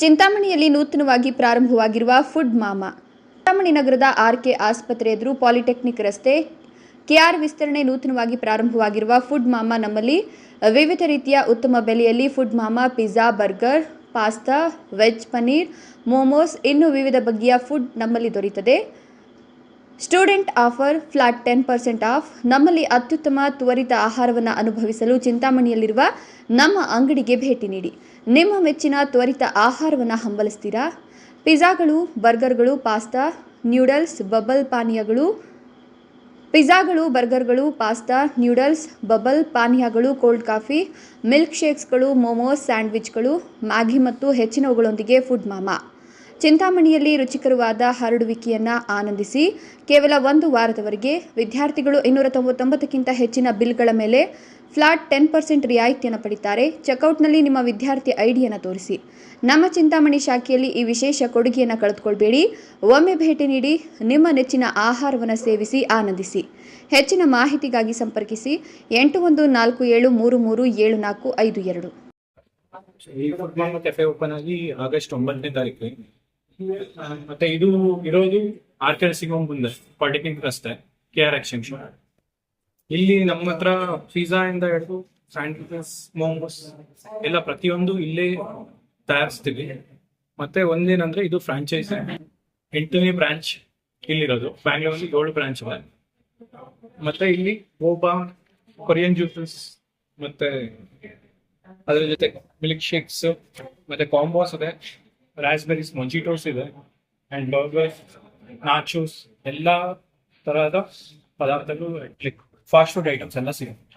ಚಿಂತಾಮಣಿಯಲ್ಲಿ ನೂತನವಾಗಿ ಪ್ರಾರಂಭವಾಗಿರುವ ಫುಡ್ ಮಾಮಾ. ಚಿಂತಾಮಣಿ ನಗರದ ಆರ್ಕೆ ಆಸ್ಪತ್ರೆ ಎದುರು ಪಾಲಿಟೆಕ್ನಿಕ್ ರಸ್ತೆ. ಕೆಆರ್ ವಿಸ್ತರಣೆ ನೂತನವಾಗಿ ಪ್ರಾರಂಭವಾಗಿರುವ ಫುಡ್ ಮಾಮಾ ನಮ್ಮಲ್ಲಿ ವಿವಿಧ ರೀತಿಯ ಉತ್ತಮ ಬೆಲೆಯಲ್ಲಿ food mama, pizza, burger, pasta, veg paneer, momos ಇನ್ನೂ ವಿವಿಧ ಬಗೆಯ ಫುಡ್ ನಮ್ಮಲ್ಲಿ ದೊರೆಯುತ್ತದೆ student offer flat ten percent off ನಮ್ಮಲ್ಲಿ ಅತ್ಯುತ್ತಮ ತ್ವರಿತ ಆಹಾರವನ್ನು ಅನುಭವಿಸಲು ಚಿಂತಾಮಣಿಯಲ್ಲಿರುವ ನಮ್ಮ ಅಂಗಡಿಗೆ ಭೇಟಿ ನೀಡಿ. ನಿಮ್ಮ ಮೆಚ್ಚಿನ ತ್ವರಿತ ಆಹಾರವನ್ನು ಹಂಬಲಿಸ್ತೀರಾ? ಪಿಜ್ಜಾಗಳು, ಬರ್ಗರ್ಗಳು, ಪಾಸ್ತಾ ನ್ಯೂಡಲ್ಸ್ ಬಬಲ್ ಪಾನೀಯಗಳು, ಪಿಜ್ಜಾಗಳು, ಬರ್ಗರ್ಗಳು, ಪಾಸ್ತಾ ನ್ಯೂಡಲ್ಸ್ ಬಬಲ್ ಪಾನೀಯಗಳು, ಕೋಲ್ಡ್ ಕಾಫಿ ಮಿಲ್ಕ್ ಶೇಕ್ಸ್ಗಳು ಮೋಮೋಸ್, ಸ್ಯಾಂಡ್ವಿಚ್ಗಳು, ಮ್ಯಾಗಿ ಮತ್ತು ಹೆಚ್ಚಿನವುಗಳೊಂದಿಗೆ ಫುಡ್ ಮಾಮಾ. ಚಿಂತಾಮಣಿಯಲ್ಲಿ ರುಚಿಕರವಾದ ಹರಡುವಿಕೆಯನ್ನು ಆನಂದಿಸಿ ಕೇವಲ ಒಂದು ವಾರದವರೆಗೆ ವಿದ್ಯಾರ್ಥಿಗಳು ಇನ್ನೂರ ತೊಂಬತ್ತೊಂಬತ್ತಕ್ಕಿಂತ ಹೆಚ್ಚಿನ ಬಿಲ್ಗಳ ಮೇಲೆ ಫ್ಲಾಟ್ ಟೆನ್ ಪರ್ಸೆಂಟ್ ರಿಯಾಯಿತಿಯನ್ನು ಪಡಿತಾರೆ. ಚೆಕ್ಔಟ್ನಲ್ಲಿ ನಿಮ್ಮ ವಿದ್ಯಾರ್ಥಿ ಐಡಿಯನ್ನು ತೋರಿಸಿ. ನಮ್ಮ ಚಿಂತಾಮಣಿ ಶಾಖೆಯಲ್ಲಿ ಈ ವಿಶೇಷ ಕೊಡುಗೆಯನ್ನು ಕಳೆದುಕೊಳ್ಬೇಡಿ. ಒಮ್ಮೆ ಭೇಟಿ ನೀಡಿ ನಿಮ್ಮ ನೆಚ್ಚಿನ ಆಹಾರವನ್ನು ಸೇವಿಸಿ ಆನಂದಿಸಿ. ಹೆಚ್ಚಿನ ಮಾಹಿತಿಗಾಗಿ ಸಂಪರ್ಕಿಸಿ ಎಂಟು ಒಂದು ನಾಲ್ಕು ಏಳು ಮೂರು ಮೂರು ಏಳು ನಾಲ್ಕು ಐದು ಎರಡು. ಓಪನ್ ಆಗಿ ಆಗಸ್ಟ್ ಒಂಬತ್ತನೇ ತಾರೀಕು. ಮತ್ತೆ ಇದು ಇರೋದು ಆರ್ ಕೆ ಸಿಗೋಮ್ ಮುಂದೆ ಪಾಲಿಟೆಕ್ನಿಕ್ ರಸ್ತೆ ಕೆ ಆರ್ ಎಕ್ಸ್ಟೆನ್ಷನ್ ಇಲ್ಲಿ ನಮ್ಮ ಹತ್ರ ಪಿಜ್ಜಾ ಇಂದ ಹಿಡಿದು ಸ್ಯಾಂಡ್ವಿಚಸ್ ಮೋಮೋಸ್ ಎಲ್ಲ ಪ್ರತಿಯೊಂದು ಇಲ್ಲೇ ತಯಾರಿಸ್ತೀವಿ. ಮತ್ತೆ ಒಂದೇನಂದ್ರೆ ಇದು ಫ್ರಾಂಚೈಸ್. ಎಂಟನೇ ಬ್ರಾಂಚ್ ಇಲ್ಲಿರೋದು, ಬ್ಯಾಂಗ್ಳೂರಲ್ಲಿ ಏಳು ಬ್ರಾಂಚ್ ಇದೆ. ಮತ್ತೆ ಇಲ್ಲಿ ಗೋಬಾ ಕೊರಿಯನ್ ಜ್ಯೂಸಸ್, ಮತ್ತೆ ಅದ್ರ ಜೊತೆ ಮಿಲ್ಕ್ ಶೇಕ್ಸ್, ಮತ್ತೆ ಕಾಂಬೋಸ್ ಇದೆ. ರಾಸ್ಬೆರೀಸ್ ಮೊಜಿಟೋಸ್ ಇದೆ ಅಂಡ್ ಬರ್ಗರ್ಸ್ ನಾಚೋಸ್ ಎಲ್ಲ ತರಹದ ಪದಾರ್ಥಗಳು ಫಾಸ್ಟ್ ಫುಡ್ ಐಟಮ್ಸ್ ಎಲ್ಲ ಸಿಗುತ್ತೆ.